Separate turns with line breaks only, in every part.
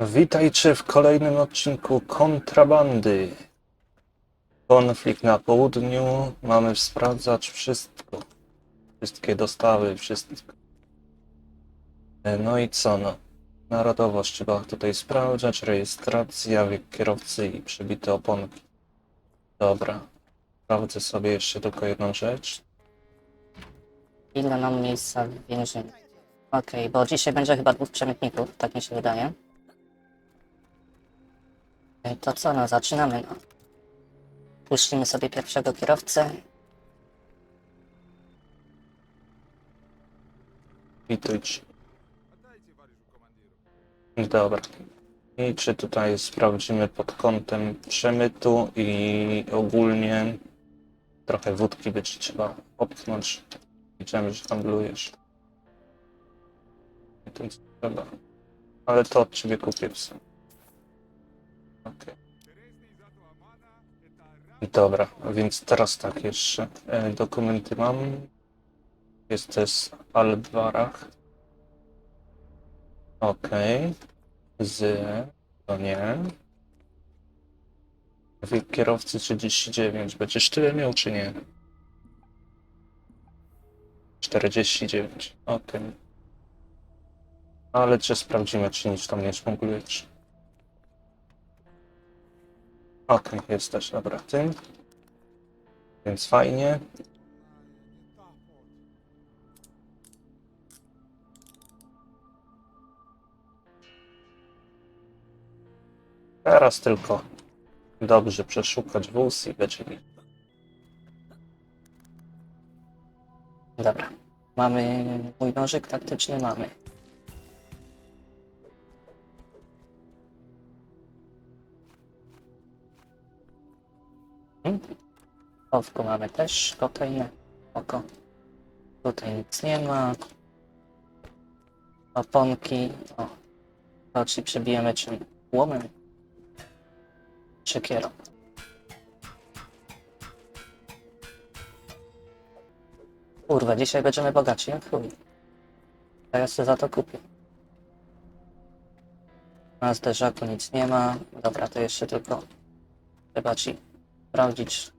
Witajcie w kolejnym odcinku Kontrabandy. Konflikt na południu. Mamy sprawdzać wszystko. Wszystkie dostawy, wszystko. E, No i co no? Narodowość trzeba tutaj sprawdzać. Rejestracja, wiek kierowcy i przebite oponki. Dobra. Sprawdzę sobie jeszcze tylko jedną rzecz.
Ile mam miejsca w więzieniu? Okej, bo dzisiaj będzie chyba dwóch przemytników, tak mi się wydaje. Okej, To co, no zaczynamy. No. Puścimy sobie pierwszego kierowcę.
Witajcie. Dobra. I czy tutaj sprawdzimy pod kątem przemytu i ogólnie trochę wódki by ci trzeba opchnąć. Widziałem, że handlujesz. I trzeba. Ale to od ciebie kupię w sumie. Dobra, więc teraz tak jeszcze. E, dokumenty mam. Jest też Albarach. Okej. Z. To nie. Wiek kierowcy 39. Będziesz tyle miał, czy nie? 49. Okej. Ale cię sprawdzimy, czy nic tam nie szmuglujesz. Okej, jesteś, dobra, tym. Więc fajnie. Teraz tylko dobrze przeszukać wóz i mi.
Dobra. Mamy mój nożyk taktyczny, mamy. Mamy też, kokainę, oko. Tutaj nic nie ma. Oponki, o. Ci przebijemy czym? Łomem? Siekierą. Kurwa, dzisiaj będziemy bogaci, jak chuj. Ja sobie za to kupię. Na zderzaku nic nie ma. Dobra, to jeszcze tylko trzeba ci sprawdzić.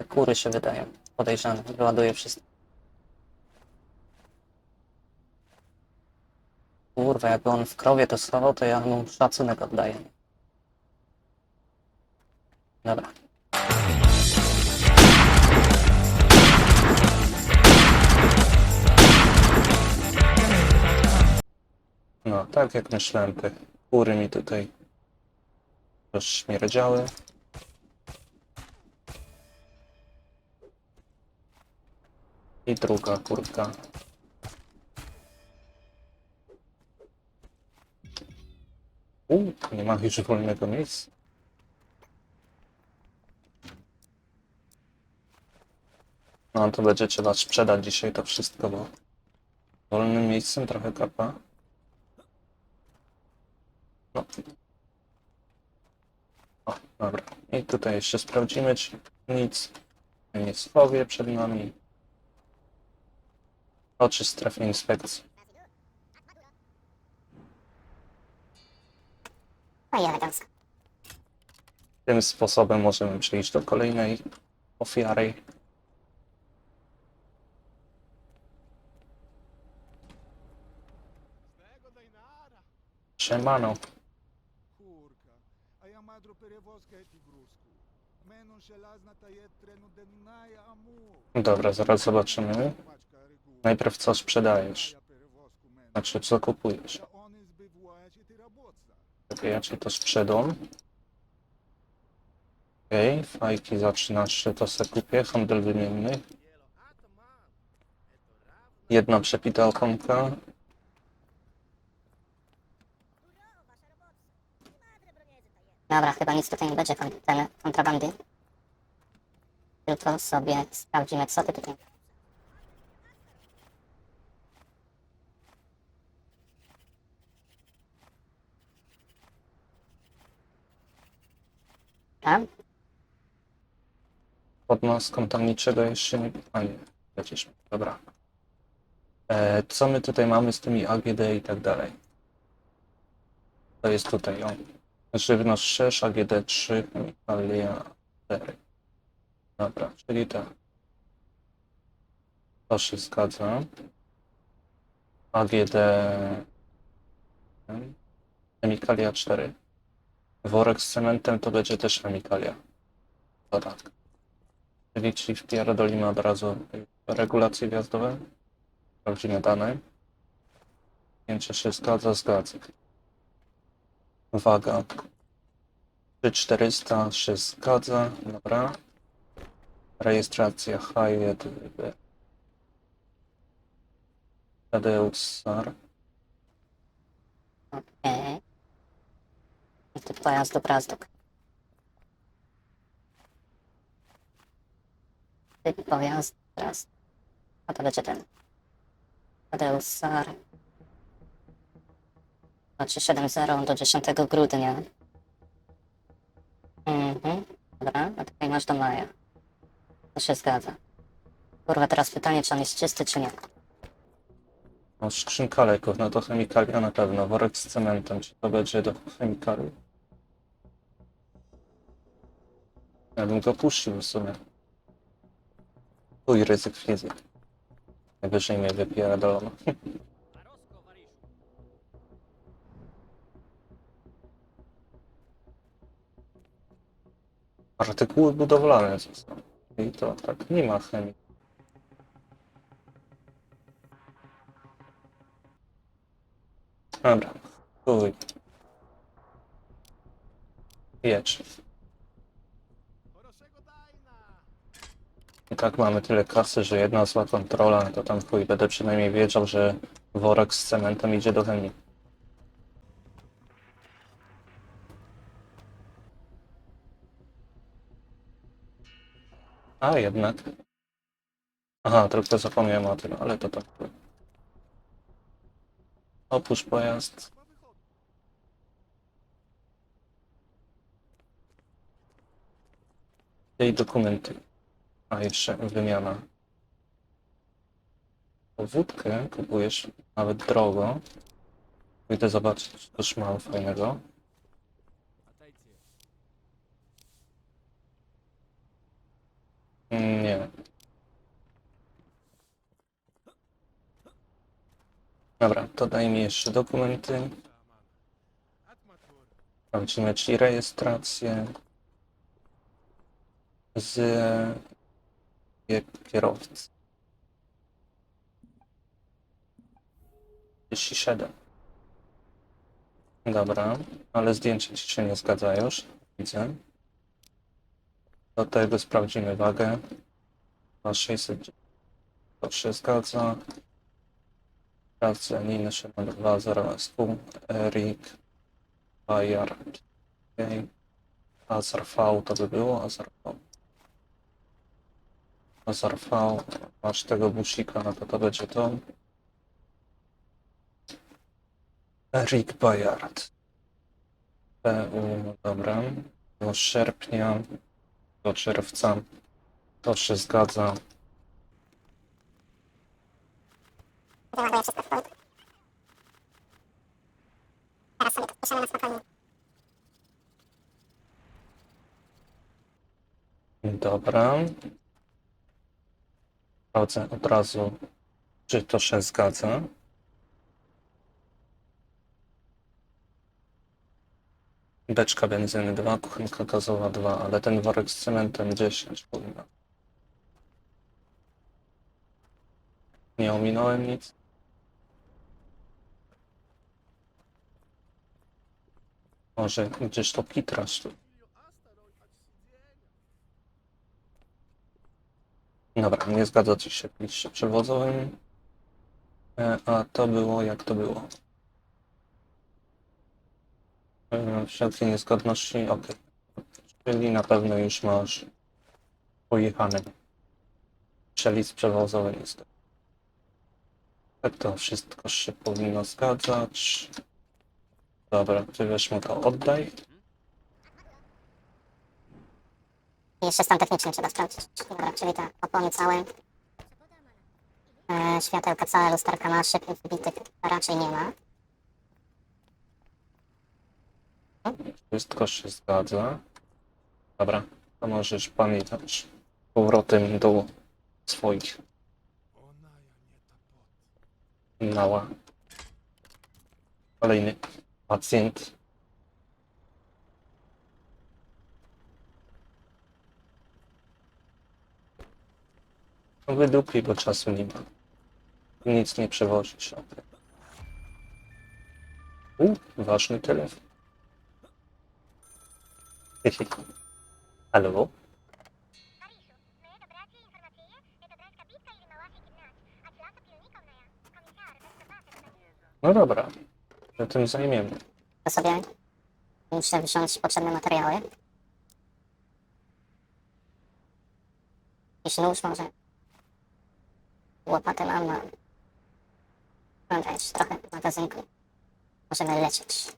Te kury się wydają podejrzane. Wyładuję wszystko. Kurwa, jakby on w krowie to schował, to ja mu szacunek oddaję. Dobra.
No, tak jak myślałem, te kury mi tutaj rozśmierdziały. I druga kurka. U, nie ma już wolnego miejsca. No to będzie trzeba sprzedać dzisiaj to wszystko, bo wolnym miejscem trochę kapa. No. O, dobra. I tutaj jeszcze sprawdzimy, czy nic nie spowie przed nami oczy strefy inspekcji.
No
Tym sposobem możemy przejść do kolejnej ofiary. Siemano.
Kurka, a ja madro perewozkę i gruzku.
Dobra, zaraz zobaczymy. Najpierw co sprzedajesz. Znaczy, co kupujesz. Ok, ja ci to sprzedam. Ok, fajki za 13 to se kupię, handel wymienny. Jedna przepita okonka,
Dobra, chyba nic tutaj nie będzie kon- ten kontrabandy. Tylko sobie sprawdzimy, co ty tutaj. Tam?
Pod maską tam niczego jeszcze nie... A nie, przecież, dobra. E, co my tutaj mamy z tymi AGD i tak dalej? To jest tutaj, o. Żywność 6, AGD 3, chemikalia 4. Dobra, czyli tak. To się zgadza. AGD chemikalia 4. Worek z cementem to będzie też chemikalia. To tak. Czyli ci wpierdolimy od razu regulacje wjazdowe. Sprawdzimy dane. Zdjęcie się zgadza, zgadza. Waga. 3400 się zgadza, dobra. Rejestracja Hayet Tadeusz Sar.
Okej. Typ pojazdu Brazdok. Typ pojazdu Brazdok. A to będzie ten. Tadeusz Sar. 370 do 10 grudnia. Mhm. Dobra, a tutaj masz do maja. To się zgadza. Kurwa, teraz pytanie, czy on jest czysty, czy nie.
No, skrzynka leków, no to chemikalia na pewno. Worek z cementem, czy to będzie do chemikaliów? Ja bym go puścił w sumie. Chuj, ryzyk fizyk. Najwyżej mnie wypierdolono. Artykuły budowlane są. I to tak, nie ma chemii. Dobra, chuj. Jedź. I tak mamy tyle kasy, że jedna zła kontrola, to tam chuj, będę przynajmniej wiedział, że worek z cementem idzie do chemii. A jednak. Aha, tylko zapomniałem o tym, ale to tak. Opuść pojazd. I dokumenty. A jeszcze wymiana. Wódkę kupujesz nawet drogo. Pójdę zobaczyć, coś mam fajnego. Nie. Dobra, to daj mi jeszcze dokumenty. Sprawdzimy ci rejestrację z kierowcy. 37. Dobra, ale zdjęcia ci się nie zgadza już. Widzę. Do tego sprawdzimy wagę. Na 600. To się zgadza. Pracy Niny Szymon 2.0 SQ. Erik. Bayard. Okay. Azar V to by było. Azar V. Azar V. Masz tego busika, no to to będzie to. Erik Bayard. PU, dobra. Do sierpnia do czerwca. To się zgadza. Dobra. Sprawdzę od razu, czy to się zgadza. Beczka benzyny 2, kuchenka gazowa 2, ale ten worek z cementem 10 powinno. Nie ominąłem nic. Może gdzieś to kitrasz tu. Dobra, nie zgadza ci się liście przewozowym. E, A to było jak to było. Wszelkie niezgodności, ok. Czyli na pewno już masz pojechany przelis przewozowy niestety. Tak to wszystko się powinno zgadzać. Dobra, ty weź mu to oddaj.
Jeszcze stan techniczny trzeba sprawdzić. Dobra, czyli te opony całe. E, światełka całe, lusterka ma, szybkich wbitych raczej nie ma.
Wszystko się zgadza. Dobra, to możesz pamiętać. Powrotem do swoich. Nała. Kolejny pacjent. No wydupli, bo czasu nie ma. Nic nie przewozisz. U, ważny telefon. Halo? No dobra, się tym zajmiemy.
To sobie muszę wziąć potrzebne materiały. Jakiś nóż może. Łopatę mam, no. mam. Mam też trochę w magazynku. Możemy lecieć.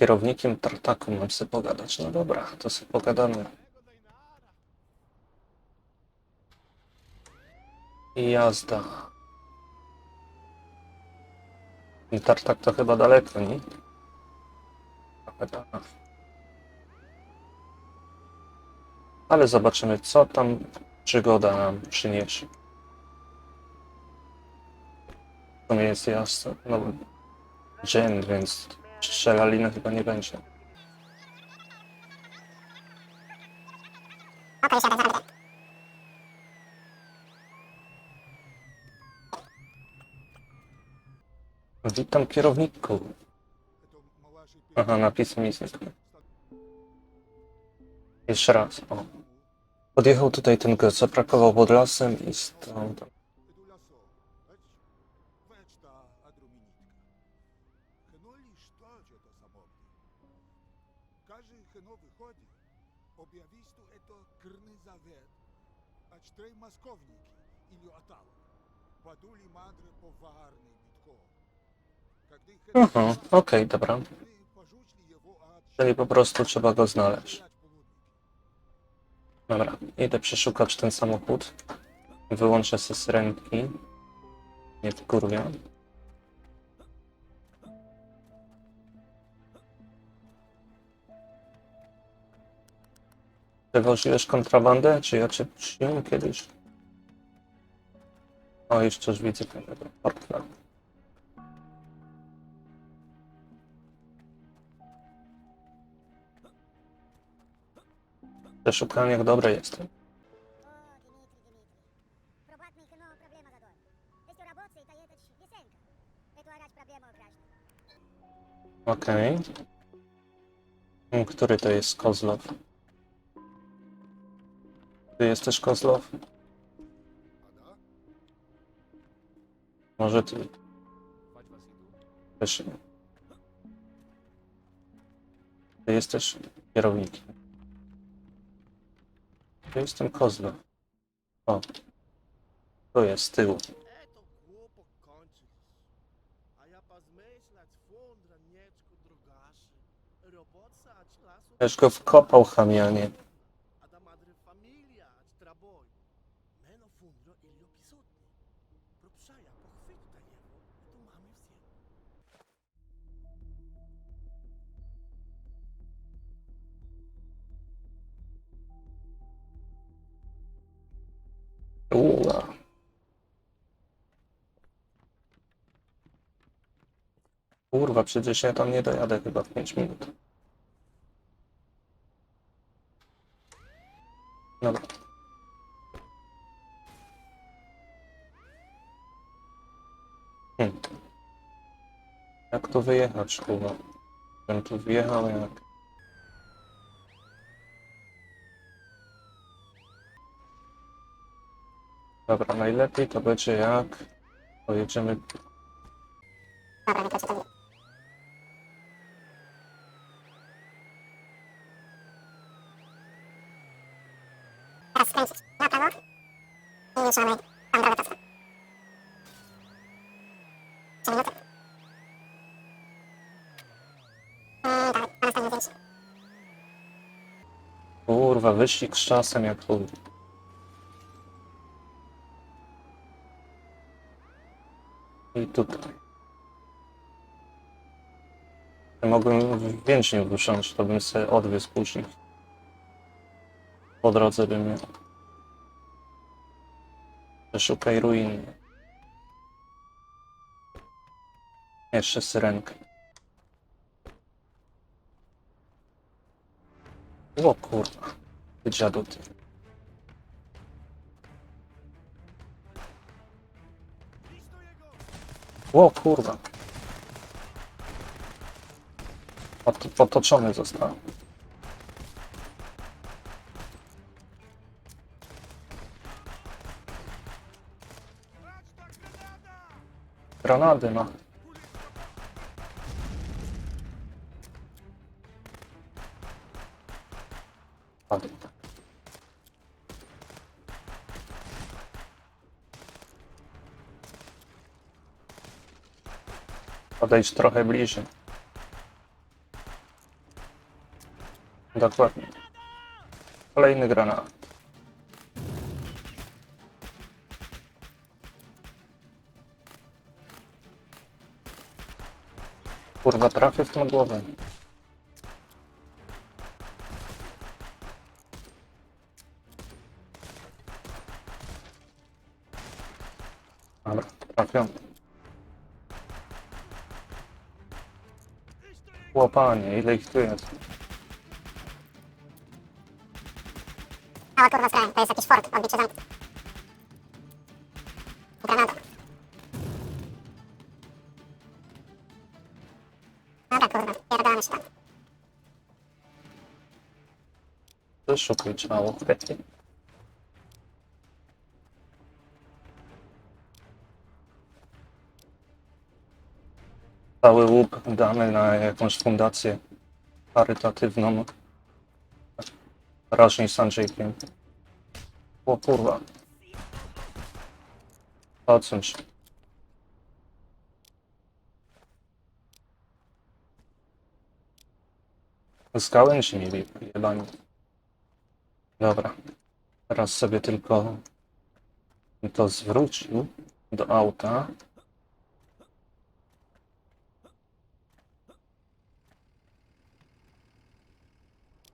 Kierownikiem tartaku mam sobie pogadać. No dobra, to sobie pogadamy. I jazda. I tartak to chyba daleko, nie? Tak. Ale zobaczymy, co tam przygoda nam przyniesie. To nie jest jasne. No, dzień, więc Strzelaliny no chyba nie będzie.
No,
witam kierowniku. Aha, napisy mi znikły. Jeszcze raz, o. Podjechał tutaj ten gość, zabrakował pod lasem i stał tam.
А чтрей московники или отал. Подули мадре поварный битко. Когда хено
Aha, okej, dobra.
пожучли его от
Czyli po prostu trzeba go znaleźć.
полудники.
Dobra, idę przeszukać ten samochód. Wyłączę sobie syrenki. Nie wkurwia. Przewoziłeś kontrabandę? Czy ja cię przyjąłem kiedyś? O, jeszcze już widzę pewnego partnera. Przeszukałem jak dobre jestem. Okej. Okay. Który to jest kozlot? Ty jesteś Kozlow? Może ty. Też. Ty jesteś kierownikiem. Ja jestem Kozlow. O. To jest z tyłu. Też go wkopał, Hamianie. Ua. Kurwa, przecież ja tam nie dojadę chyba w 5 minut. Dobra. Hmm. Jak tu wyjechać, kurwa? Bym tu wjechał jak... Dobra, najlepiej to będzie jak pojedziemy
Dobra, nie to to Teraz na prawo i już mamy na.
Kurwa, wyścig z czasem jak chuj. Tutaj. Mogłem w więźniu usiąść, to bym sobie odwiózł później. Po drodze bym miał. Przeszukaj ruiny. Jeszcze syrenkę. O kurwa. Ty dziadu. O kurwa. Ot- Otoczony został. Granady, no. Podejdź trochę bliżej. Dokładnie. Kolejny granat. Kurwa, trafię w tą głowę. Łopanie, ile ich tu jest?
Ała kurwa skraj, to jest jakiś fort, odbicie zamku. Granada. Dobra kurwa, pierdolamy się tam.
Zeszukaj ciało. Cały łuk damy na jakąś fundację charytatywną. Rażniej z Andrzejkiem. O kurwa. Odsuń się. Z gałęzi mieli jebani. Dobra. Teraz sobie tylko to zwrócił do auta.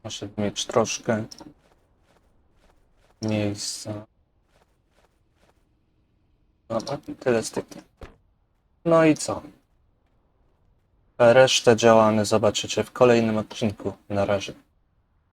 Muszę mieć troszkę miejsca. Dobra, tyle tym. No i co? Resztę działamy zobaczycie w kolejnym odcinku. Na razie.